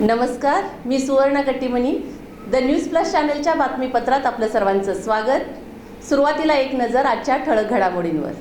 नमस्कार मी सुवर्ण Kattimani. The news plus चॅनलच्या बातमीपत्रात आपलं सर्वांचं स्वागत. सुरुवातीला एक नजर आजच्या ठळक घडामोडींवर.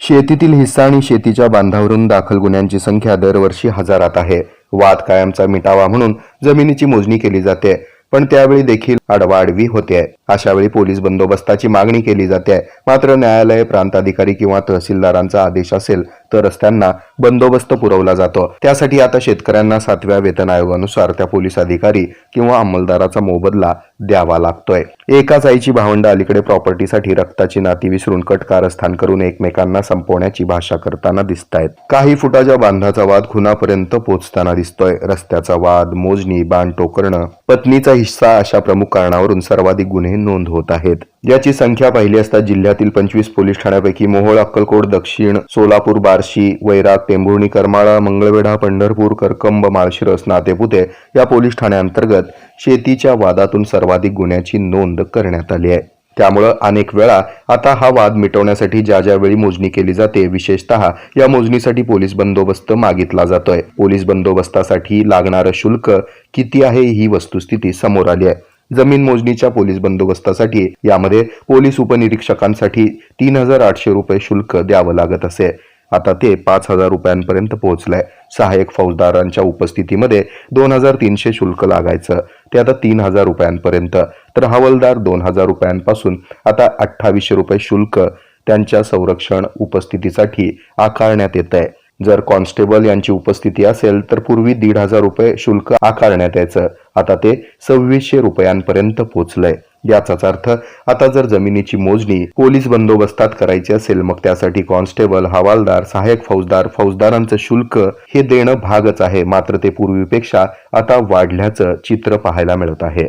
शेतीतील हिस्सा आणि शेतीच्या बांधावरून दाखल गुन्ह्यांची संख्या दरवर्षी हजारात आहे. वाद कायमचा मिटावा म्हणून जमिनीची मोजणी केली जाते पण त्यावेळी देखील आडवाडवी होते. अशा वेळी पोलीस बंदोबस्ताची मागणी केली जाते. मात्र न्यायालय प्रांताधिकारी किंवा तहसीलदारांचा आदेश असेल तरच त्यांना बंदोबस्त पुरवला जातो. त्यासाठी आता शेतकऱ्यांना सातव्या वेतन आयोगानुसार त्या पोलीस अधिकारी किंवा अंमलदाराचा मोबदला द्यावा लागतोय. एकाच आईची भावंड अलीकडे प्रॉपर्टीसाठी रक्ताची नाती विसरून कट कारस्थान करून एकमेकांना संपवण्याची भाषा करताना दिसत आहेत काही फुटाच्या बांधाचा वाद खुनापर्यंत पोहोचताना दिसतोय. रस्त्याचा वाद मोजणी बाण टोकरणं पत्नीचा हिस्सा अशा प्रमुख कारणावरून सर्वाधिक गुन्हे नोंद होत आहेत. याची संख्या पाहिली असता जिल्ह्यातील पंचवीस पोलीस ठाण्यापैकी मोहोळ अक्कलकोट दक्षिण सोलापूर बार्शी वैराग टेंभुर्णी करमाळा मंगळवेढा पंढरपूर करकंब माळशिरस नातेपुते या पोलीस ठाण्याअंतर्गत शेतीच्या वादातून सर्वाधिक गुन्ह्याची नोंद करण्यात आली आहे. त्यामुळं अनेक वेळा आता हा वाद मिटवण्यासाठी ज्या ज्या वेळी मोजणी केली जाते विशेषतः या मोजणीसाठी पोलीस बंदोबस्त मागितला जातोय. पोलीस बंदोबस्तासाठी लागणारं शुल्क किती आहे ही वस्तुस्थिती समोर आली आहे. जमीन मोजणीच्या पोलीस बंदोबस्तासाठी यामध्ये पोलीस उपनिरीक्षकांसाठी तीन हजार आठशे रुपये शुल्क द्यावं लागत असे. आता ते पाच हजार रुपयांपर्यंत पोहोचलंय. सहाय्यक फौजदारांच्या उपस्थितीमध्ये दोन हजार तीनशे शुल्क लागायचं. ते आता तीन हजार रुपयांपर्यंत. तर हवालदार दोन हजार रुपयांपासून आता अठ्ठावीसशे रुपये शुल्क त्यांच्या संरक्षण उपस्थितीसाठी आकारण्यात येत आहे जर कॉन्स्टेबल यांची उपस्थिती असेल तर पूर्वी दीड हजार रुपये शुल्क आकारण्यात यायचं. आता ते सव्वीसशे रुपयांपर्यंत पोहोचलंय याचाच अर्थ आता जर जमिनीची मोजणी पोलीस बंदोबस्तात करायची असेल मग त्यासाठी कॉन्स्टेबल हवालदार सहाय्यक फौजदार फौजदारांचं शुल्क हे देणं भागच आहे. मात्र ते पूर्वीपेक्षा आता वाढल्याचं चित्र पाहायला मिळत आहे.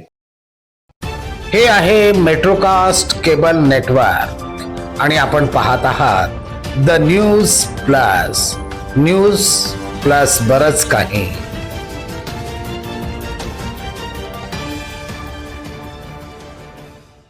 हे आहे मेट्रोकास्ट केबल नेटवर्क. आणि आपण पाहत आहात the news plus. News plus बरच काही.